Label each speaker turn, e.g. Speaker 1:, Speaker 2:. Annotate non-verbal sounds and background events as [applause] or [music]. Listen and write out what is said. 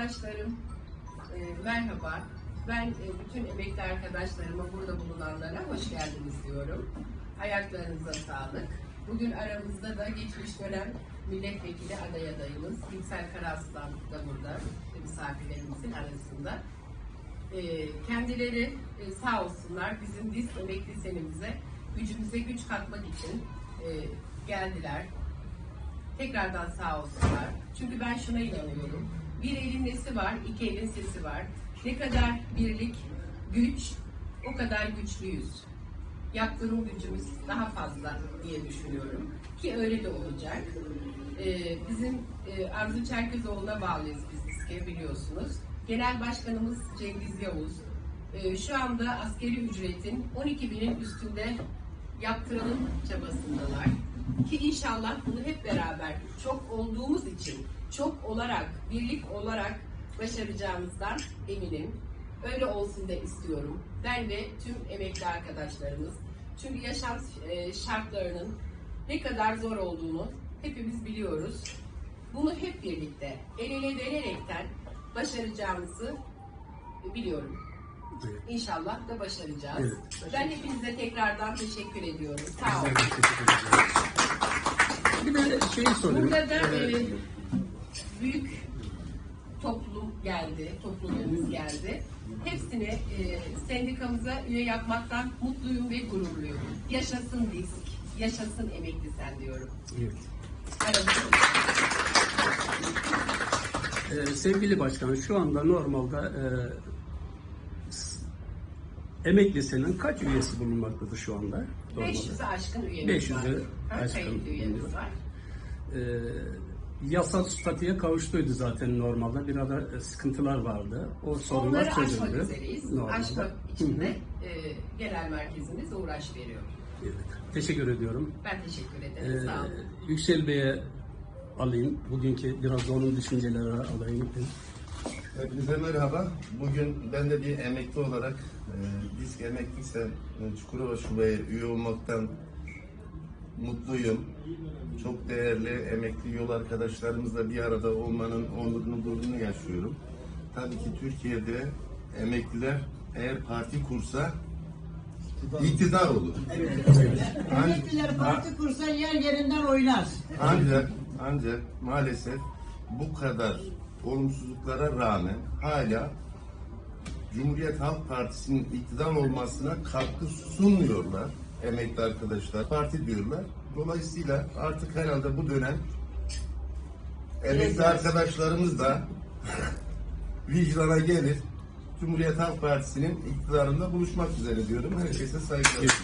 Speaker 1: Arkadaşlarım, e, merhaba. Ben e, bütün emekli arkadaşlarıma, burada bulunanlara hoş geldiniz diyorum. Ayaklarınıza sağlık. Bugün aramızda da geçmiş dönem milletvekili aday adayımız İlsel Karaslan da burada misafirlerimizin arasında. E, kendileri e, sağ olsunlar bizim biz emekli senimize gücümüze güç katmak için e, geldiler. Tekrardan sağ olsunlar. Çünkü ben şuna inanıyorum. Bir elin nesi var, iki elin sesi var. Ne kadar birlik, güç, o kadar güçlüyüz. Yaptırım gücümüz daha fazla diye düşünüyorum. Ki öyle de olacak. Ee, bizim e, Arzu Çerkezoğlu'na bağlıyız biz İSKE biliyorsunuz. Genel Başkanımız Cengiz Yavuz. Ee, şu anda askeri ücretin 12 binin üstünde yaptıralım çabasındalar. Ki inşallah bunu hep beraber çok olduğumuz için, çok olarak, birlik olarak başaracağımızdan eminim. Öyle olsun da istiyorum. Ben ve tüm emekli arkadaşlarımız. Çünkü yaşam e, şartlarının ne kadar zor olduğunu hepimiz biliyoruz. Bunu hep birlikte, el ele vererekten başaracağımızı biliyorum.
Speaker 2: Evet.
Speaker 1: İnşallah da başaracağız.
Speaker 2: Evet.
Speaker 1: Ben hepinize tekrardan teşekkür ediyorum. Sağ olun.
Speaker 2: Ben de teşekkür ederim. Bir de şeyi sorayım.
Speaker 1: Burada da
Speaker 2: Ee,
Speaker 1: e, büyük toplum geldi, topluluğumuz geldi. Hepsini e, sendikamıza üye yapmaktan mutluyum ve gururluyum. Yaşasın disk, yaşasın emekli sen diyorum.
Speaker 2: evet. Ee, sevgili başkan, şu anda normalde e, emeklisinin kaç üyesi bulunmaktadır şu anda? Normalde.
Speaker 1: 500'ü aşkın üyemiz
Speaker 2: 500'ü
Speaker 1: var. Ha,
Speaker 2: aşkın
Speaker 1: kayıtlı üyemiz
Speaker 2: bulunuyor.
Speaker 1: var.
Speaker 2: Ee, yasal statüye kavuştuydu zaten normalde. Bir ara e, sıkıntılar vardı. O sorunlar
Speaker 1: Onları aşmak
Speaker 2: çözüldü.
Speaker 1: üzereyiz.
Speaker 2: Normalde.
Speaker 1: Aşmak için de e, genel merkezimiz uğraş veriyor.
Speaker 2: Evet. Teşekkür ediyorum.
Speaker 1: Ben teşekkür ederim.
Speaker 2: Ee,
Speaker 1: Sağ olun.
Speaker 2: Yüksel Bey'e alayım. Bugünkü biraz da onun düşünceleri alayım.
Speaker 3: Hepinize merhaba. Bugün ben de bir emekli olarak e, disk emekliyse e, Çukurova Şube'ye üye olmaktan mutluyum. Çok değerli emekli yol arkadaşlarımızla bir arada olmanın onurunu gururunu yaşıyorum. Tabii ki Türkiye'de emekliler eğer parti kursa iktidar olur. An-
Speaker 4: Emekliler parti kursa yer yerinden oynar.
Speaker 3: Ancak ancak maalesef bu kadar olumsuzluklara rağmen hala Cumhuriyet Halk Partisi'nin iktidar olmasına katkı sunmuyorlar emekli arkadaşlar. Parti diyorlar. Dolayısıyla artık herhalde bu dönem emekli arkadaşlarımız da [laughs] vicdana gelir. Cumhuriyet Halk Partisi'nin iktidarında buluşmak üzere diyorum. Herkese saygılar.